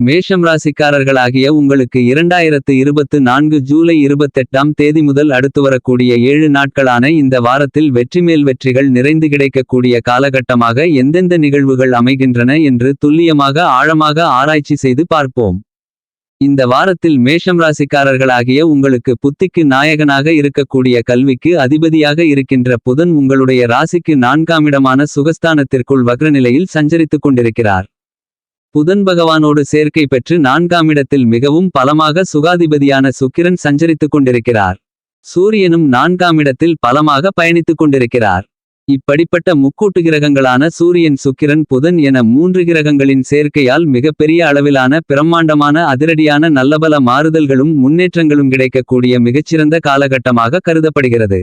மேஷம் ராசிக்காரர்களாகிய உங்களுக்கு இரண்டாயிரத்து இருபத்து நான்கு ஜூலை இருபத்தெட்டாம் தேதி முதல் அடுத்து வரக்கூடிய ஏழு நாட்களான இந்த வாரத்தில் வெற்றிமேல் வெற்றிகள் நிறைந்து கிடைக்கக்கூடிய காலகட்டமாக எந்தெந்த நிகழ்வுகள் அமைகின்றன என்று துல்லியமாக ஆழமாக ஆராய்ச்சி செய்து பார்ப்போம். இந்த வாரத்தில் மேஷம் ராசிக்காரர்களாகிய உங்களுக்கு புத்திக்கு நாயகனாக இருக்கக்கூடிய கல்விக்கு அதிபதியாக இருக்கின்ற புதன் உங்களுடைய ராசிக்கு நான்காமிடமான சுகஸ்தானத்திற்குள் வக்ரநிலையில் சஞ்சரித்துக் கொண்டிருக்கிறார். புதன் பகவானோடு சேர்க்கை பெற்று நான்காமிடத்தில் மிகவும் பலமாக சுகாதிபதியான சுக்கிரன் சஞ்சரித்துக் கொண்டிருக்கிறார். சூரியனும் நான்காமிடத்தில் பலமாக பயணித்துக் கொண்டிருக்கிறார். இப்படிப்பட்ட முக்கூட்டு கிரகங்களான சூரியன் சுக்கிரன் புதன் என மூன்று கிரகங்களின் சேர்க்கையால் மிகப்பெரிய அளவிலான பிரம்மாண்டமான அதிரடியான நல்லபல மாறுதல்களும் முன்னேற்றங்களும் கிடைக்கக்கூடிய மிகச்சிறந்த காலகட்டமாக கருதப்படுகிறது.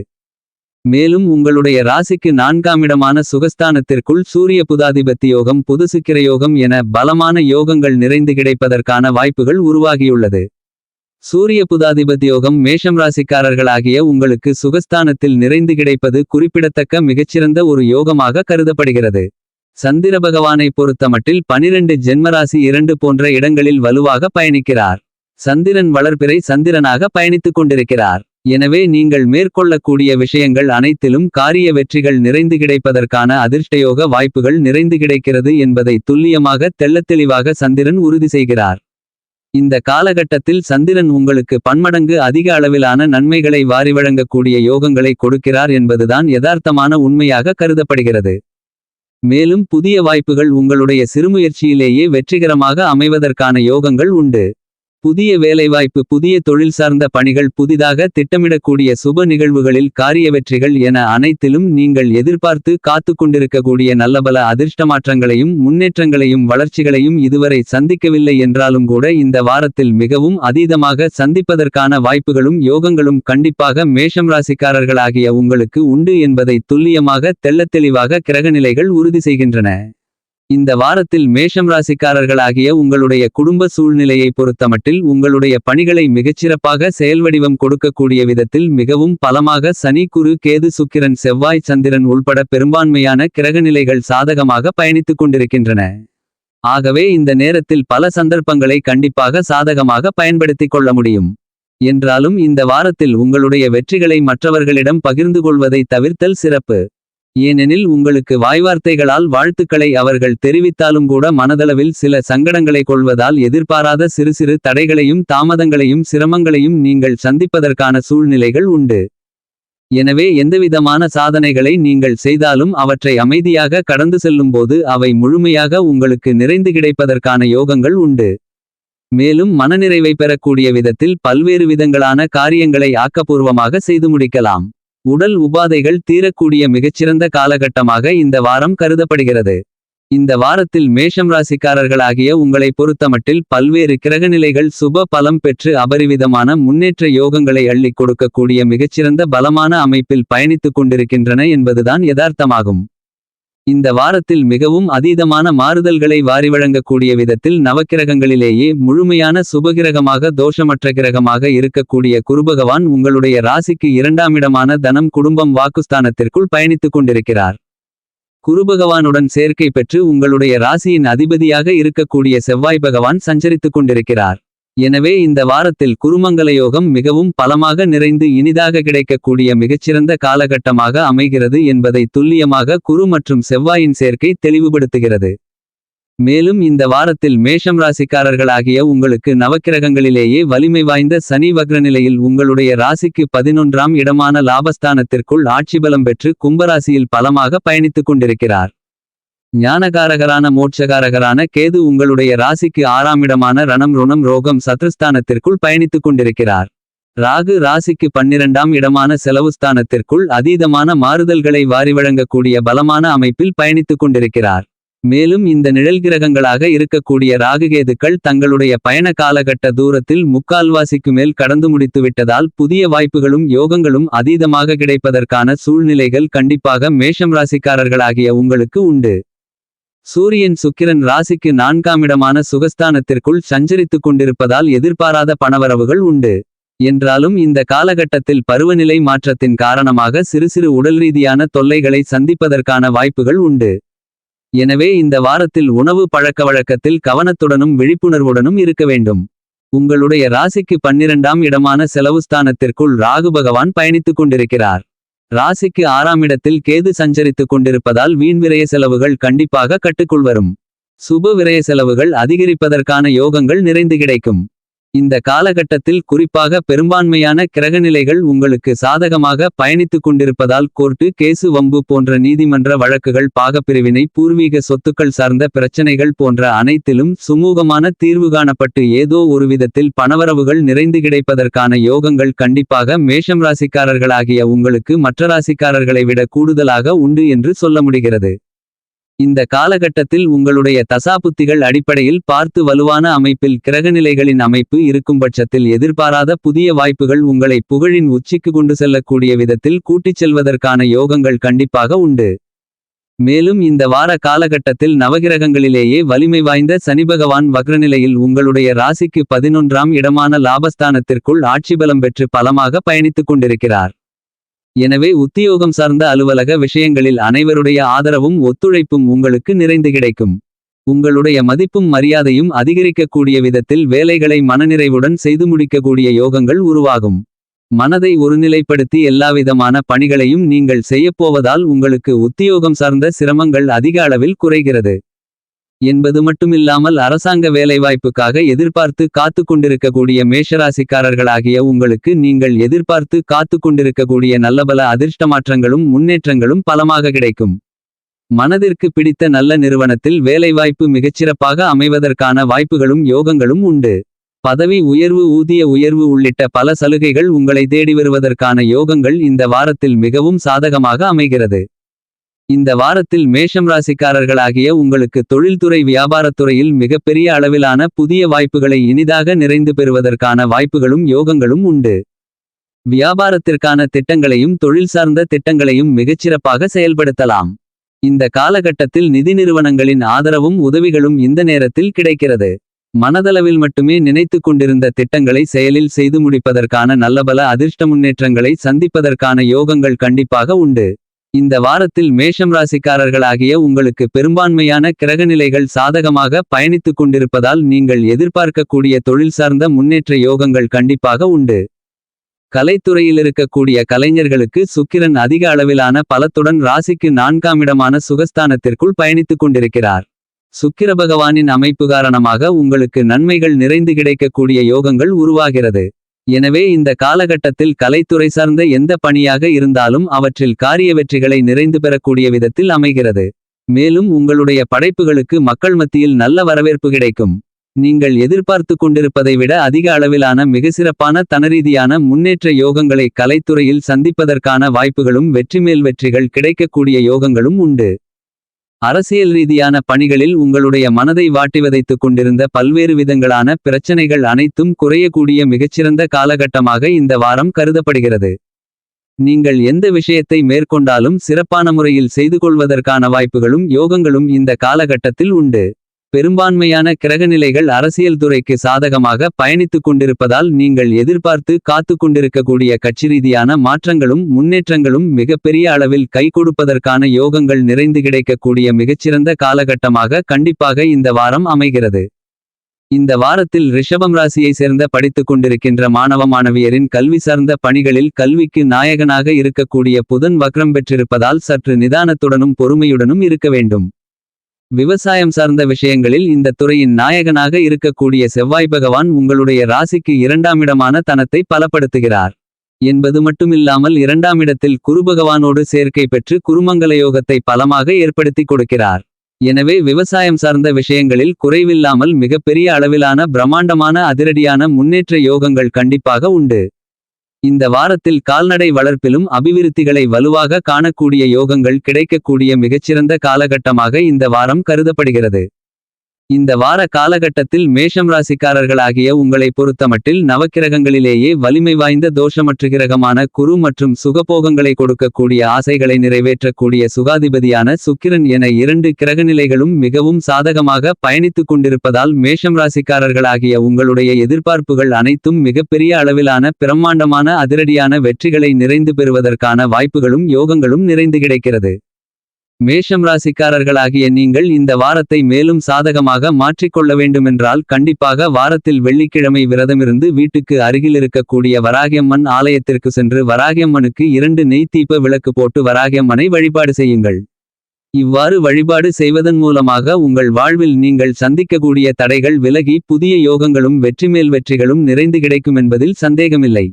மேலும் உங்களுடைய ராசிக்கு நான்காமிடமான சுகஸ்தானத்திற்குள் சூரிய புதாதிபத்தி யோகம் புது யோகம் என பலமான யோகங்கள் நிறைந்து கிடைப்பதற்கான வாய்ப்புகள் உருவாகியுள்ளது. சூரிய புதாதிபதி யோகம் மேஷம் ராசிக்காரர்களாகிய உங்களுக்கு சுகஸ்தானத்தில் நிறைந்து கிடைப்பது குறிப்பிடத்தக்க மிகச்சிறந்த ஒரு யோகமாக கருதப்படுகிறது. சந்திர பகவானை பொறுத்தமட்டில் பனிரெண்டு ஜென்மராசி இரண்டு போன்ற இடங்களில் வலுவாக பயணிக்கிறார். சந்திரன் வளர்பிறை சந்திரனாக பயணித்துக் கொண்டிருக்கிறார். எனவே நீங்கள் மேற்கொள்ளக்கூடிய விஷயங்கள் அனைத்திலும் காரிய வெற்றிகள் நிறைந்து கிடைப்பதற்கான அதிர்ஷ்டயோக வாய்ப்புகள் நிறைந்து கிடைக்கிறது என்பதை துல்லியமாக தெள்ளத்தெளிவாக சந்திரன் உறுதி செய்கிறார். இந்த காலகட்டத்தில் சந்திரன் உங்களுக்கு பன்மடங்கு அதிக அளவிலான நன்மைகளை வாரி வழங்கக்கூடிய யோகங்களை கொடுக்கிறார் என்பதுதான் யதார்த்தமான உண்மையாக கருதப்படுகிறது. மேலும் புதிய வாய்ப்புகள் உங்களுடைய சிறுமுயற்சியிலேயே வெற்றிகரமாக அமைவதற்கான யோகங்கள் உண்டு. புதிய வேலைவாய்ப்பு புதிய தொழில் சார்ந்த பணிகள் புதிதாக திட்டமிடக்கூடிய சுப நிகழ்வுகளில் காரிய வெற்றிகள் என அனைத்திலும் நீங்கள் எதிர்பார்த்து காத்து கொண்டிருக்கக்கூடிய நல்லபல அதிர்ஷ்டமாற்றங்களையும் முன்னேற்றங்களையும் வளர்ச்சிகளையும் இதுவரை சந்திக்கவில்லை என்றாலும் கூட இந்த வாரத்தில் மிகவும் அதீதமாக சந்திப்பதற்கான வாய்ப்புகளும் யோகங்களும் கண்டிப்பாக மேஷம் ராசிக்காரர்களாகிய உங்களுக்கு உண்டு என்பதை துல்லியமாக தெள்ளத்தெளிவாக கிரகநிலைகள் உறுதி செய்கின்றன. இந்த வாரத்தில் மேஷம் ராசிக்காரர்களாகிய உங்களுடைய குடும்ப சூழ்நிலையை பொறுத்தமட்டில் உங்களுடைய பணிகளை மிகச்சிறப்பாக செயல்வடிவம் கொடுக்கக்கூடிய விதத்தில் மிகவும் பலமாக சனி குரு கேது சுக்கிரன் செவ்வாய் சந்திரன் உள்பட பெரும்பான்மையான கிரகநிலைகள் சாதகமாக பயணித்துக் கொண்டிருக்கின்றன. ஆகவே இந்த நேரத்தில் பல சந்தர்ப்பங்களை கண்டிப்பாக சாதகமாக பயன்படுத்திக் கொள்ள முடியும். என்றாலும் இந்த வாரத்தில் உங்களுடைய வெற்றிகளை மற்றவர்களிடம் பகிர்ந்து கொள்வதை தவிர்த்தல் சிறப்பு. ஏனெனில் உங்களுக்கு வாய்வார்த்தைகளால் வாழ்த்துக்களை அவர்கள் தெரிவித்தாலும் கூட மனதளவில் சில சங்கடங்களை கொள்வதால் எதிர்பாராத சிறு சிறு தடைகளையும் தாமதங்களையும் சிரமங்களையும் நீங்கள் சந்திப்பதற்கான சூழ்நிலைகள் உண்டு. எனவே எந்தவிதமான சாதனைகளை நீங்கள் செய்தாலும் அவற்றை அமைதியாக கடந்து செல்லும்போது அவை முழுமையாக உங்களுக்கு நிறைந்து கிடைப்பதற்கான யோகங்கள் உண்டு. மேலும் மனநிறைவை பெறக்கூடிய விதத்தில் பல்வேறு விதங்களான காரியங்களை ஆக்கப்பூர்வமாக செய்து முடிக்கலாம். உடல் உபாதைகள் தீரக்கூடிய மிகச்சிறந்த காலகட்டமாக இந்த வாரம் கருதப்படுகிறது. இந்த வாரத்தில் மேஷம் ராசிக்காரர்களாகிய உங்களை பொறுத்தமட்டில் பல்வேறு கிரகநிலைகள் சுப பலம் பெற்று அபரிவிதமான முன்னேற்ற யோகங்களை அள்ளிக் கொடுக்கக்கூடிய மிகச்சிறந்த பலமான அமைப்பில் பயணித்துக் கொண்டிருக்கின்றன என்பதுதான் யதார்த்தமாகும். இந்த வாரத்தில் மிகவும் அதீதமான மாறுதல்களை வாரி வழங்கக்கூடிய விதத்தில் நவக்கிரகங்களிலேயே முழுமையான சுபகிரகமாக தோஷமற்ற கிரகமாக இருக்கக்கூடிய குருபகவான் உங்களுடைய ராசிக்கு இரண்டாமிடமான தனம் குடும்பம் வாக்குஸ்தானத்திற்குள் பயணித்துக் கொண்டிருக்கிறார். குருபகவானுடன் சேர்க்கை பெற்று உங்களுடைய ராசியின் அதிபதியாக இருக்கக்கூடிய செவ்வாய் பகவான் சஞ்சரித்துக் கொண்டிருக்கிறார். எனவே இந்த வாரத்தில் குருமங்கல யோகம் மிகவும் பலமாக நிறைந்து இனிதாக கிடைக்கக்கூடிய மிகச்சிறந்த காலகட்டமாக அமைகிறது என்பதை துல்லியமாக குரு மற்றும் செவ்வாயின் சேர்க்கை தெளிவுபடுத்துகிறது. மேலும் இந்த வாரத்தில் மேஷம் ராசிக்காரர்களாகிய உங்களுக்கு நவக்கிரகங்களிலேயே வலிமை வாய்ந்த சனி வக்ரநிலையில் உங்களுடைய ராசிக்கு பதினொன்றாம் இடமான லாபஸ்தானத்திற்குள் ஆட்சிபலம் பெற்று கும்பராசியில் பலமாக பயணித்துக் கொண்டிருக்கிறார். ஞானகாரகரான மோட்சகாரகரான கேது உங்களுடைய ராசிக்கு ஆறாமிடமான ரணம் ருணம் ரோகம் சத்ருஸ்தானத்திற்குள் பயணித்துக் கொண்டிருக்கிறார். ராகு ராசிக்கு பன்னிரண்டாம் இடமான செலவுஸ்தானத்திற்குள் அதீதமான மாறுதல்களை வாரி வழங்கக்கூடிய பலமான அமைப்பில் பயணித்துக் கொண்டிருக்கிறார். மேலும் இந்த நிழல்கிரகங்களாக இருக்கக்கூடிய ராகுகேதுக்கள் தங்களுடைய பயண காலகட்ட தூரத்தில் முக்கால்வாசிக்கு மேல் கடந்து முடித்துவிட்டதால் புதிய வாய்ப்புகளும் யோகங்களும் அதீதமாக கிடைப்பதற்கான சூழ்நிலைகள் கண்டிப்பாக மேஷம் ராசிக்காரர்களாகிய உங்களுக்கு உண்டு. சூரியன் சுக்கிரன் ராசிக்கு நான்காமிடமான சுகஸ்தானத்திற்குள் சஞ்சரித்துக் கொண்டிருப்பதால் எதிர்பாராத பணவரவுகள் உண்டு. என்றாலும் இந்த காலகட்டத்தில் பருவநிலை மாற்றத்தின் காரணமாக சிறு சிறு உடல் ரீதியான தொல்லைகளை சந்திப்பதற்கான வாய்ப்புகள் உண்டு. எனவே இந்த வாரத்தில் உணவு பழக்கவழக்கத்தில் கவனத்துடனும் விழிப்புணர்வுடனும் இருக்க வேண்டும். உங்களுடைய ராசிக்கு பன்னிரண்டாம் இடமான செலவுஸ்தானத்திற்குள் ராகு பகவான் பயணித்துக் கொண்டிருக்கிறார். ராசிக்கு ஆறாம் இடத்தில் கேது சஞ்சரித்துக் கொண்டிருப்பதால் வீண் விரய செலவுகள் கண்டிப்பாக கட்டுக்குள் வரும். சுப விரய செலவுகள் அதிகரிப்பதற்கான யோகங்கள் நிறைந்து கிடைக்கும். இந்த காலகட்டத்தில் குறிப்பாக பெரும்பான்மையான கிரகநிலைகள் உங்களுக்கு சாதகமாக பயணித்துக் கொண்டிருப்பதால் கோர்ட்டு கேசு வம்பு போன்ற நீதிமன்ற வழக்குகள் பாகப்பிரிவினை பூர்வீக சொத்துக்கள் சார்ந்த பிரச்சனைகள் போன்ற அனைத்திலும் சுமூகமான தீர்வு காணப்பட்டு ஏதோ ஒரு விதத்தில் பணவரவுகள் நிறைந்து கிடைப்பதற்கான யோகங்கள் கண்டிப்பாக மேஷம் ராசிக்காரர்களாகிய உங்களுக்கு மற்ற ராசிக்காரர்களை விட கூடுதலாக உண்டு என்று சொல்ல முடிகிறது. இந்த காலகட்டத்தில் உங்களுடைய தசாபுத்திகள் அடிப்படையில் பார்த்து வலுவான அமைப்பில் கிரகநிலைகளின் அமைப்பு இருக்கும் பட்சத்தில் எதிர்பாராத புதிய வாய்ப்புகள் உங்களை புகழின் உச்சிக்கு கொண்டு செல்லக்கூடிய விதத்தில் கூட்டிச் செல்வதற்கான யோகங்கள் கண்டிப்பாக உண்டு. மேலும் இந்த வார காலகட்டத்தில் நவகிரகங்களிலேயே வலிமை வாய்ந்த சனிபகவான் வக்ரநிலையில் உங்களுடைய ராசிக்கு பதினொன்றாம் இடமான லாபஸ்தானத்திற்குள் ஆட்சிபலம் பெற்று பலமாக பயணித்துக் கொண்டிருக்கிறார். எனவே உத்தியோகம் சார்ந்த அலுவலக விஷயங்களில் அனைவருடைய ஆதரவும் ஒத்துழைப்பும் உங்களுக்கு நிறைந்து கிடைக்கும். உங்களுடைய மதிப்பும் மரியாதையும் அதிகரிக்கக்கூடிய விதத்தில் வேலைகளை மனநிறைவுடன் செய்து முடிக்கக்கூடிய யோகங்கள் உருவாகும். மனதை ஒருநிலைப்படுத்தி எல்லாவிதமான பணிகளையும் நீங்கள் செய்யப்போவதால் உங்களுக்கு உத்தியோகம் சார்ந்த சிரமங்கள் அதிக அளவில் குறைகிறது. என்பது மட்டுமில்லாமல் அரசாங்க வேலைவாய்ப்புக்காக எதிர்பார்த்து காத்து கொண்டிருக்கக்கூடிய மேஷராசிக்காரர்களாகிய உங்களுக்கு நீங்கள் எதிர்பார்த்து காத்து கொண்டிருக்கக்கூடிய நல்லபல அதிர்ஷ்டமாற்றங்களும் முன்னேற்றங்களும் பலமாக கிடைக்கும். மனதிற்கு பிடித்த நல்ல நிறுவனத்தில் வேலைவாய்ப்பு மிகச்சிறப்பாக அமைவதற்கான வாய்ப்புகளும் யோகங்களும் உண்டு. பதவி உயர்வு ஊதிய உயர்வு உள்ளிட்ட பல சலுகைகள் உங்களை தேடி வருவதற்கான யோகங்கள் இந்த வாரத்தில் மிகவும் சாதகமாக அமைகிறது. இந்த வாரத்தில் மேஷம் ராசிக்காரர்களாகிய உங்களுக்கு தொழில்துறை வியாபாரத்துறையில் மிகப்பெரிய அளவிலான புதிய வாய்ப்புகளை இனிதாக நிறைந்து பெறுவதற்கான வாய்ப்புகளும் யோகங்களும் உண்டு. வியாபாரத்திற்கான திட்டங்களையும் தொழில் சார்ந்த திட்டங்களையும் மிகச்சிறப்பாக செயல்படுத்தலாம். இந்த காலகட்டத்தில் நிதி நிறுவனங்களின் ஆதரவும் உதவிகளும் இந்த நேரத்தில் கிடைக்கிறது. மனதளவில் மட்டுமே நினைத்துக் கொண்டிருந்த திட்டங்களை செயலில் செய்து முடிப்பதற்கான நல்லபல அதிர்ஷ்ட முன்னேற்றங்களை சந்திப்பதற்கான யோகங்கள் கண்டிப்பாக உண்டு. இந்த வாரத்தில் மேஷம் ராசிக்காரர்களாகிய உங்களுக்கு பெரும்பான்மையான கிரகநிலைகள் சாதகமாக பயணித்துக் கொண்டிருப்பதால் நீங்கள் எதிர்பார்க்கக்கூடிய தொழில் சார்ந்த முன்னேற்ற யோகங்கள் கண்டிப்பாக உண்டு. கலைத்துறையில் இருக்கக்கூடிய கலைஞர்களுக்கு சுக்கிரன் அதிக அளவிலான பலத்துடன் ராசிக்கு நான்காம் இடமான சுகஸ்தானத்திற்குள் பயணித்துக் கொண்டிருக்கிறார். சுக்கிர பகவானின் அமைப்பு காரணமாக உங்களுக்கு நன்மைகள் நிறைந்து கிடைக்கக்கூடிய யோகங்கள் உருவாகிறது. எனவே இந்த காலகட்டத்தில் கலைத்துறை சார்ந்த எந்த பணியாக இருந்தாலும் அவற்றில் காரிய வெற்றிகளை நிறைந்து பெறக்கூடிய விதத்தில் அமைகிறது. மேலும் உங்களுடைய படைப்புகளுக்கு மக்கள் மத்தியில் நல்ல வரவேற்பு கிடைக்கும். நீங்கள் எதிர்பார்த்து கொண்டிருப்பதை விட அதிக அளவிலான மிக சிறப்பான தனரீதியான முன்னேற்ற யோகங்களை கலைத்துறையில் சந்திப்பதற்கான வாய்ப்புகளும் வெற்றிமேல் வெற்றிகள் கிடைக்கக்கூடிய யோகங்களும் உண்டு. அரசியல் ரீதியான பணிகளில் உங்களுடைய மனதை வாட்டி வதைத்துக் கொண்டிருந்த பல்வேறு விதங்களான பிரச்சனைகள் அனைத்தும் குறையக்கூடிய மிகச்சிறந்த காலகட்டமாக இந்த வாரம் கருதப்படுகிறது. நீங்கள் எந்த விஷயத்தை மேற்கொண்டாலும் சிறப்பான முறையில் செய்து கொள்வதற்கான வாய்ப்புகளும் யோகங்களும் இந்த காலகட்டத்தில் உண்டு. பெரும்பான்மையான கிரகநிலைகள் அரசியல் துறைக்கு சாதகமாக பயணித்துக் கொண்டிருப்பதால் நீங்கள் எதிர்பார்த்து காத்து கொண்டிருக்கக்கூடிய கட்சி ரீதியான மாற்றங்களும் முன்னேற்றங்களும் மிகப்பெரிய அளவில் கை கொடுப்பதற்கான யோகங்கள் நிறைந்து கிடைக்கக்கூடிய மிகச்சிறந்த காலகட்டமாக கண்டிப்பாக இந்த வாரம் அமைகிறது. இந்த வாரத்தில் ரிஷபம் ராசியை சேர்ந்த படித்துக் கொண்டிருக்கின்ற மாணவ மாணவியரின் கல்வி சார்ந்த பணிகளில் கல்விக்கு நாயகனாக இருக்கக்கூடிய புதன் வக்ரம் பெற்றிருப்பதால் சற்று நிதானத்துடனும் பொறுமையுடனும் இருக்க வேண்டும். விவசாயம் சார்ந்த விஷயங்களில் இந்த துறையின் நாயகனாக இருக்கக்கூடிய செவ்வாய் பகவான் உங்களுடைய ராசிக்கு இரண்டாம் இடமான தனத்தை பலப்படுத்துகிறார். என்பது மட்டுமில்லாமல் இரண்டாம் இடத்தில் குருபகவானோடு சேர்க்கை பெற்று குருமங்கல யோகத்தை பலமாக ஏற்படுத்தி கொடுக்கிறார். எனவே விவசாயம் சார்ந்த விஷயங்களில் குறைவில்லாமல் மிகப்பெரிய அளவிலான பிரம்மாண்டமான அதிரடியான முன்னேற்ற யோகங்கள் கண்டிப்பாக உண்டு. இந்த வாரத்தில் கால்நடை வளர்ப்பிலும் அபிவிருத்திகளை வலுவாக காணக்கூடிய யோகங்கள் கிடைக்கக்கூடிய மிகச்சிறந்த காலகட்டமாக இந்த வாரம் கருதப்படுகிறது. இந்த வார காலகட்டத்தில் மேஷம் ராசிக்காரர்களாகிய உங்களை பொறுத்தமட்டில் நவக்கிரகங்களிலேயே வலிமை வாய்ந்த தோஷமற்று கிரகமான குரு மற்றும் சுகபோகங்களை கொடுக்கக்கூடிய ஆசைகளை நிறைவேற்றக்கூடிய சுகாதிபதியான சுக்கிரன் என இரண்டு கிரகநிலைகளும் மிகவும் சாதகமாக பயணித்துக் கொண்டிருப்பதால் மேஷம் ராசிக்காரர்களாகிய உங்களுடைய எதிர்பார்ப்புகள் அனைத்தும் மிகப்பெரிய அளவிலான பிரம்மாண்டமான அதிரடியான வெற்றிகளை நிறைந்து பெறுவதற்கான வாய்ப்புகளும் யோகங்களும் நிறைந்து கிடைக்கிறது. மேஷம் ராசிக்காரர்களாகிய நீங்கள் இந்த வாரத்தை மேலும் சாதகமாக மாற்றிக்கொள்ள வேண்டுமென்றால் கண்டிப்பாக வாரத்தில் வெள்ளிக்கிழமை விரதமிருந்து வீட்டுக்கு அருகில் இருக்கக்கூடிய வராகியம்மன் ஆலயத்திற்கு சென்று வராகியம்மனுக்கு இரண்டு நெய் தீப விளக்கு போட்டு வராகியம்மனை வழிபாடு செய்யுங்கள். இவ்வாறு வழிபாடு செய்வதன் மூலமாக உங்கள் வாழ்வில் நீங்கள் சந்திக்கக்கூடிய தடைகள் விலகி புதிய யோகங்களும் வெற்றிமேல் வெற்றிகளும் நிறைந்து கிடைக்கும் என்பதில் சந்தேகமில்லை.